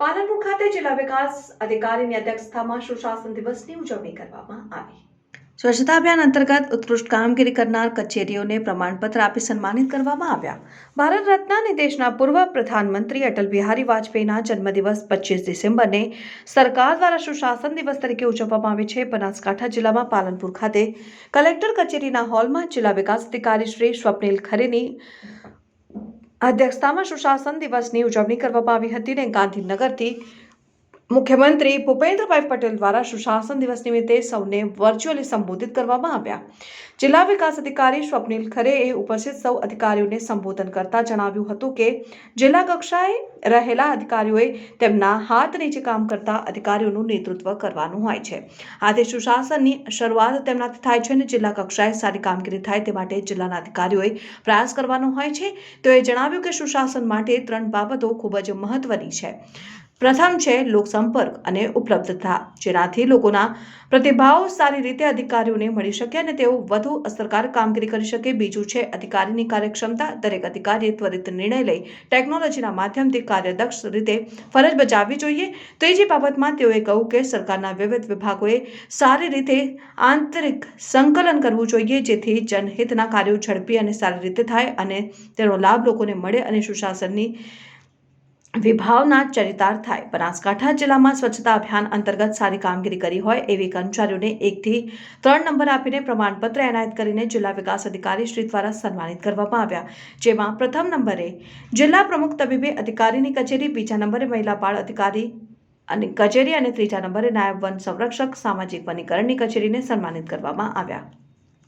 પાલનપુર ખાતે જિલ્લા વિકાસ અધિકારીની અધ્યક્ષતામાં સુશાસન દિવસની ઉજવણી કરવામાં આવી. સ્વચ્છતા અભિયાન અંતર્ગત ઉત્કૃષ્ટ કામગીરી કરનાર કચેરીઓને પ્રમાણપત્ર આપી સન્માનિત કરવામાં આવ્યા. ભારત રત્ન અને દેશના પૂર્વ પ્રધાનમંત્રી અટલ બિહારી વાજપેયીના જન્મદિવસ પચીસ ડિસેમ્બરને સરકાર દ્વારા સુશાસન દિવસ તરીકે ઉજવવામાં આવે છે. બનાસકાંઠા જિલ્લામાં પાલનપુર ખાતે કલેક્ટર કચેરીના હોલમાં જિલ્લા વિકાસ અધિકારી શ્રી સ્વપ્નિલ ખરેની અધ્યક્ષતામાં સુશાસન દિવસની ઉજવણી કરવામાં આવી હતી અને ગાંધીનગરથી મુખ્યમંત્રી ભૂપેન્દ્રભાઈ પટેલ દ્વારા સુશાસન દિવસ નિમિત્તે સૌને વર્ચ્યુઅલી સંબોધિત કરવામાં આવ્યા. જિલ્લા વિકાસ અધિકારી સ્વપ્નિલ ખરેએ ઉપસ્થિત સૌ અધિકારીઓને સંબોધન કરતા જણાવ્યું હતું કે, જિલ્લા કક્ષાએ રહેલા અધિકારીઓએ તેમના હાથ નીચે કામ કરતા અધિકારીઓનું નેતૃત્વ કરવાનું હોય છે. આથી સુશાસનની શરૂઆત તેમનાથી થાય છે અને જિલ્લા કક્ષાએ સારી કામગીરી થાય તે માટે જિલ્લાના અધિકારીઓએ પ્રયાસ કરવાનો હોય છે. તેઓએ જણાવ્યું કે, સુશાસન માટે ત્રણ બાબતો ખૂબ જ મહત્વની છે. પ્રથમ છે લોકસંપર્ક અને ઉપલબ્ધતા, જેનાથી લોકોના પ્રતિભાવ સારી રીતે અધિકારીઓને મળી શકે અને તેઓ વધુ અસરકારક કામગીરી કરી શકે. બીજું છે અધિકારીની કાર્યક્ષમતા. દરેક અધિકારીએ ત્વરિત નિર્ણય લઈ ટેકનોલોજીના માધ્યમથી કાર્યદક્ષ રીતે ફરજ બજાવવી જોઈએ. ત્રીજી બાબતમાં તેઓએ કહ્યું કે સરકારના વિવિધ વિભાગોએ સારી રીતે આંતરિક સંકલન કરવું જોઈએ, જેથી જનહિતના કાર્યો ઝડપી અને સારી રીતે થાય અને તેનો લાભ લોકોને મળે અને સુશાસનની વિભાવના ચરિતાર્થ થાય. બનાસકાંઠા જિલ્લામાં સ્વચ્છતા અભિયાન અંતર્ગત સારી કામગીરી કરી હોય એવી કર્મચારીઓને એકથી ત્રણ નંબર આપીને પ્રમાણપત્ર એનાયત કરીને જિલ્લા વિકાસ અધિકારી શ્રી દ્વારા સન્માનિત કરવામાં આવ્યા. જેમાં પ્રથમ નંબરે જિલ્લા પ્રમુખ તબીબી અધિકારીની કચેરી, બીજા નંબરે મહિલા બાળ અધિકારી અને કચેરી અને ત્રીજા નંબરે નાયબ વન સંરક્ષક, સામાજિક વનીકરણની કચેરીને સન્માનિત કરવામાં આવ્યા.